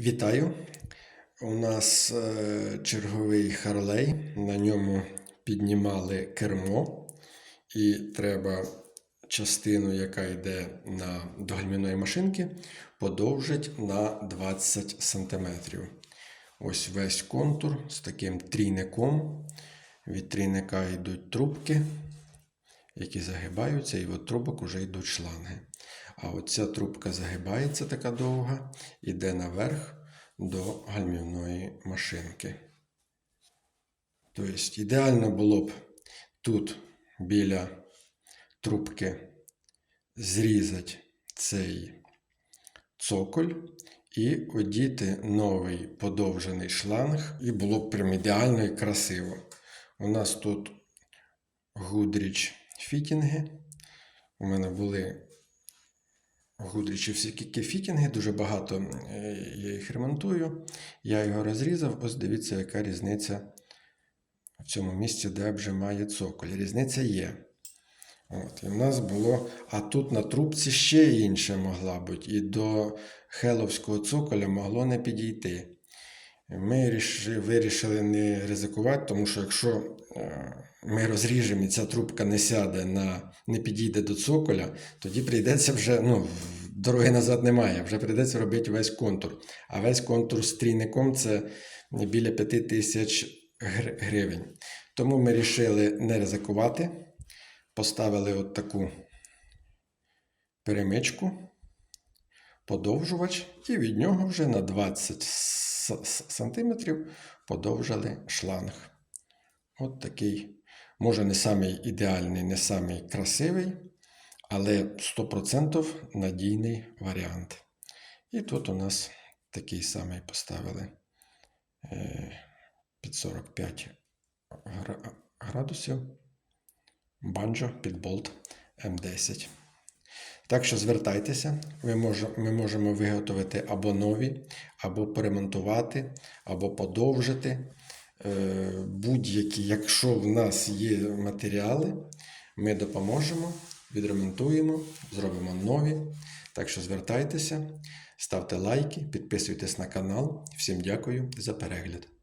Вітаю! У нас е, черговий Харлей. На ньому піднімали кермо, і треба частину, яка йде на до гальмівної машинки, подовжити на 20 см. Ось весь контур з таким трійником. Від трійника йдуть трубки, які загибаються, і від трубок вже йдуть шланги. А оця трубка загибається така довга, іде наверх до гальмівної машинки. Тобто, ідеально було б тут біля трубки зрізати цей цоколь і одіти новий подовжений шланг, і було б прям ідеально і красиво. У нас тут Гудріч фітінги. У мене були Гудрічі всі фітінги, дуже багато е, я їх ремонтую. Я його розрізав. Ось дивіться, яка різниця в цьому місці, де вже має цоколь. Різниця є. От, і в нас було, а тут на трубці ще інше могла бути. І до хеловського цоколя могло не підійти. Ми вирішили не ризикувати, тому що якщо е, ми розріжемо і ця трубка не сяде на не підійде до цоколя, тоді прийдеться вже, ну, дороги назад немає, вже прийдеться робити весь контур. А весь контур з трійником це біля 5 тисяч гривень. Тому ми вирішили не ризикувати. Поставили от таку перемичку, подовжувач, і від нього вже на 20 с- с- сантиметрів подовжили шланг. От такий, може, не самий ідеальний, не самий красивий, але 100% надійний варіант. І тут у нас такий самий поставили е, під 45 градусів банджо під болт М10. Так що звертайтеся, ми, мож, ми можемо виготовити або нові, або поремонтувати, або подовжити. Е, будь-які, якщо в нас є матеріали, ми допоможемо, відремонтуємо, зробимо нові. Так що звертайтеся, ставте лайки, підписуйтесь на канал. Всім дякую за перегляд.